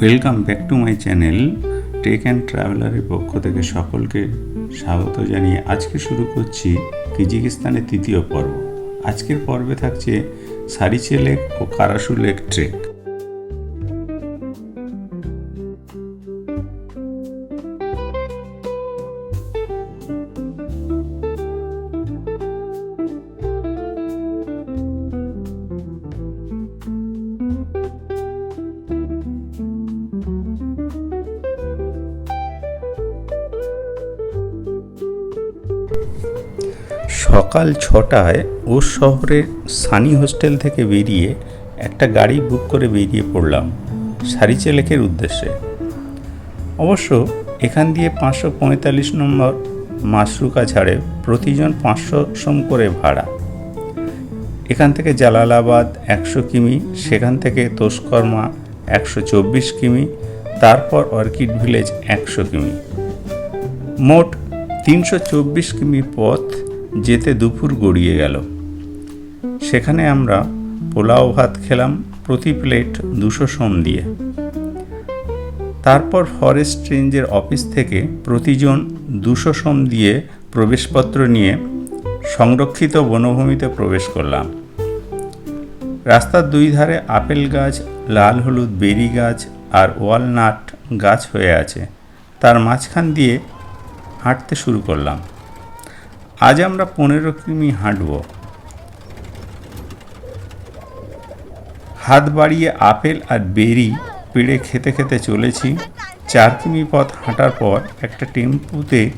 Welcome back to my channel tech and ট্রাভেলারের পক্ষ থেকে সকলকে স্বাগত জানিয়ে আজকে শুরু করছি কিজিকিস্তানের তৃতীয় পর্ব। আজকের পর্বে থাকছে সারিচে লেক ও কারাসু লেক ট্রেক। সকাল ছটায় ও শহরের সানি হোস্টেল থেকে বেরিয়ে একটা গাড়ি বুক করে বেরিয়ে পড়লাম সারিচে লেকের উদ্দেশ্যে। অবশ্য এখান দিয়ে পাঁচশো পঁয়তাল্লিশ নম্বর মাসরুকা ছাড়ে প্রতিজন পাঁচশো সম করে ভাড়া। এখান থেকে জালালাবাদ একশো কিমি, সেখান থেকে তোষকর্মা একশো চব্বিশ কিমি, তারপর অর্কিড ভিলেজ একশো কিমি। মোট তিনশো চব্বিশ কিমি পথ যেতে দুপুর গড়িয়ে গেল। সেখানে আমরা পোলাও ভাত খেলাম প্রতি প্লেট দুশো সোম দিয়ে। তারপর ফরেস্ট রেঞ্জের অফিস থেকে প্রতিজন দুশো সোম দিয়ে প্রবেশপত্র নিয়ে সংরক্ষিত বনভূমিতে প্রবেশ করলাম। রাস্তার দুই ধারে আপেল গাছ, লাল হলুদ বেরি গাছ আর ওয়ালনাট গাছ হয়ে আছে। তার মাঝখান দিয়ে হাঁটতে শুরু করলাম। আজ আমরা পনেরো কিমি হাঁটব। হাত বাড়িয়ে আপেল আর বেরি পেড়ে খেতে খেতে চলেছি। চার কিমি পথ হাঁটার পর একটা টেম্পুতে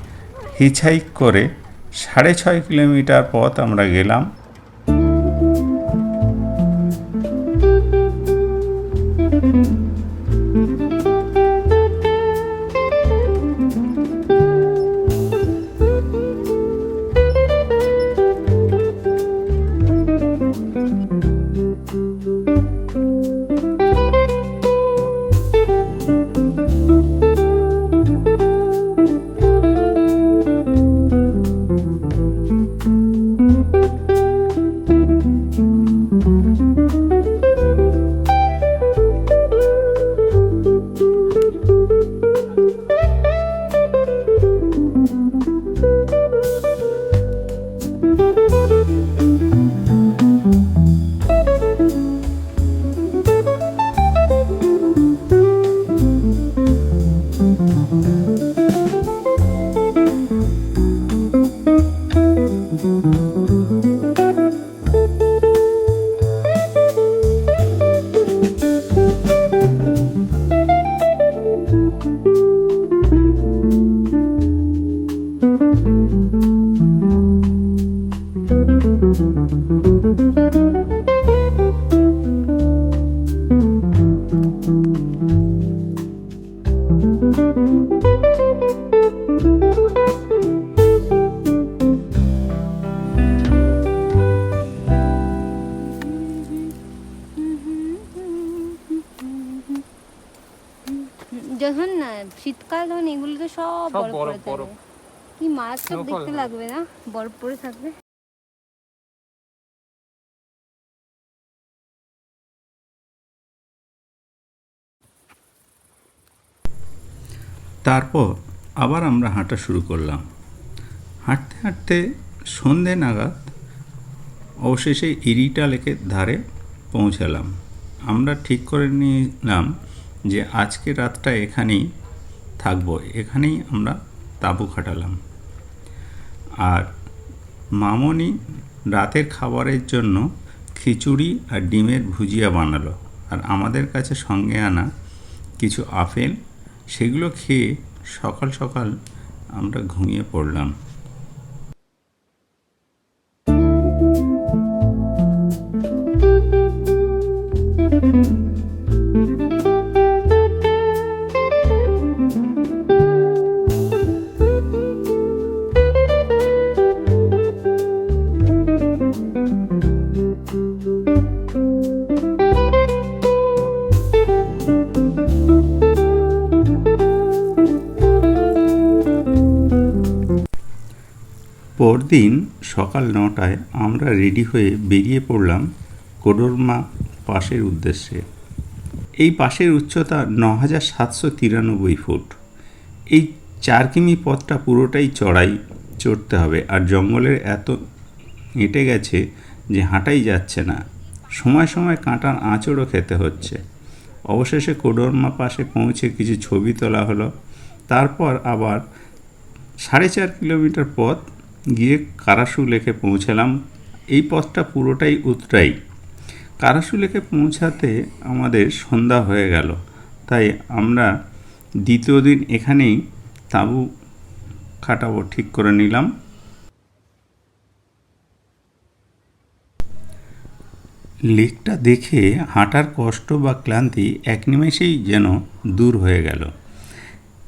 হিচহাইক করে সাড়ে ছয় কিলোমিটার পথ আমরা গেলাম। যখন না শীতকাল তখন এগুলো তো সব বরফ বরফ, কি মারাত্মক দেখতে লাগবে না? বরফ পড়ে থাকবে। তারপর আবার আমরা হাঁটা শুরু করলাম। হাঁটতে হাঁটতে সন্ধে নাগাদ অবশেষে ইরিটা লেকের ধারে পৌঁছালাম। আমরা ঠিক করে নিলাম যে আজকে রাতটা এখানেই থাকব। এখানেই আমরা তাঁবু খাটালাম। আর মামনি রাতের খাবারের জন্য খিচুড়ি আর ডিমের ভুজিয়া বানালো। আর আমাদের কাছে সঙ্গে আনা কিছু আপেল, সেগুলো খেয়ে সকাল সকাল আমরা ঘুমিয়ে পড়লাম। পরদিন সকাল নটায় আমরা রেডি হয়ে বেরিয়ে পড়লাম কোডরমা পাশের উদ্দেশ্যে। এই পাশের উচ্চতা ন হাজার সাতশো তিরানব্বই ফুট। এই চার কিমি পথটা পুরোটাই চড়াই চড়তে হবে আর জঙ্গলের এত হেঁটে গেছে যে হাঁটাই যাচ্ছে না। সময় সময় কাঁটার আঁচড়ও খেতে হচ্ছে। অবশেষে কোডরমা পাশে পৌঁছে কিছু ছবি তোলা হলো। তারপর আবার সাড়ে চার কিলোমিটার পথ গিয়ে কারাসু লেকে পৌঁছালাম। এই পথটা পুরোটাই উতরাই কারাসু লেখে পৌঁছাতে আমাদের সন্ধ্যা হয়ে গেল। তাই আমরা দ্বিতীয় দিন এখানেই তাঁবু খাটাবো ঠিক করে নিলাম। লেকটা দেখে হাঁটার কষ্ট বা ক্লান্তি এক নিমেষেই যেন দূর হয়ে গেল।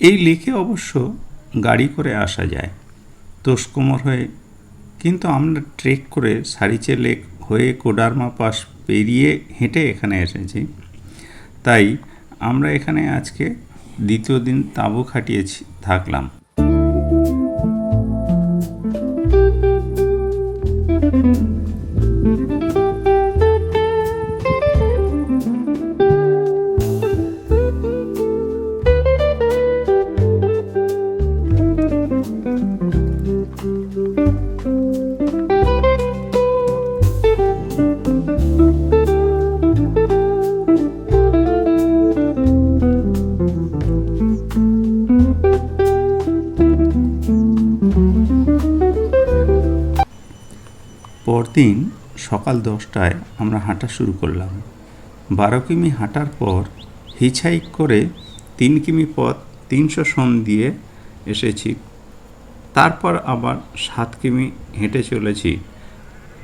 এই লেকে অবশ্য গাড়ি করে আসা যায়। তোষকোমর হয়ে। কিন্তু আমরা ট্রেক করে সারিচে লেক হয়ে কোডারমা পাস পেরিয়ে হেঁটে এখানে এসেছি। তাই আমরা এখানে আজকে দ্বিতীয় দিন তাঁবু খাটিয়েছি, থাকলাম। পরদিন সকাল দশটায় আমরা হাঁটা শুরু করলাম। বারো কিমি হাঁটার পর হিচহাইক করে তিন কিমি পথ তিনশো সন দিয়ে এসেছি। তারপর আবার সাত কিমি হেঁটে চলেছি।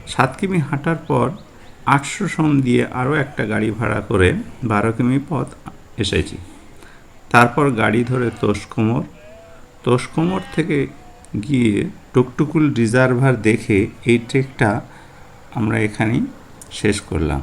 সাত কিমি হাঁটার পর আটশো সন দিয়ে আরও একটা গাড়ি ভাড়া করে বারো কিমি পথ এসেছি। তারপর গাড়ি ধরে তোষকোমর। তোষকোমর থেকে গিয়ে টুকটুকুল রিজার্ভার দেখে এই ট্রেকটা আমরা এখানেই শেষ করলাম।